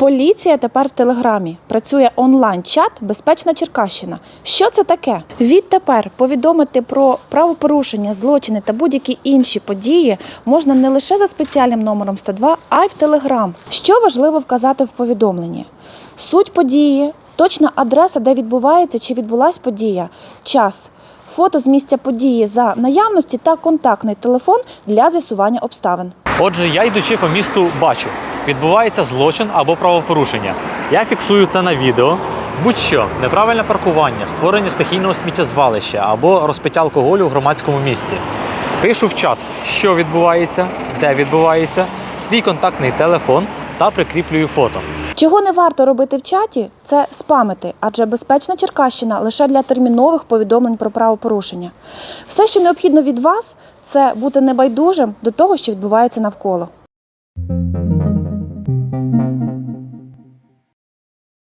Поліція тепер в телеграмі працює онлайн-чат Безпечна Черкащина. Що це таке? Відтепер повідомити про правопорушення, злочини та будь-які інші події можна не лише за спеціальним номером 102, а й в телеграм. Що важливо вказати в повідомленні? Суть події, точна адреса, де відбувається чи відбулась подія, час. Фото з місця події за наявності та контактний телефон для з'ясування обставин. Отже, я йдучи по місту, бачу, відбувається злочин або правопорушення. Я фіксую це на відео. Будь-що неправильне паркування, створення стихійного сміттєзвалища або розпиття алкоголю в громадському місці. Пишу в чат, що відбувається, де відбувається, свій контактний телефон та прикріплюю фото. Чого не варто робити в чаті, це спамити, адже безпечна Черкащина лише для термінових повідомлень про правопорушення. Все, що необхідно від вас, це бути небайдужим до того, що відбувається навколо.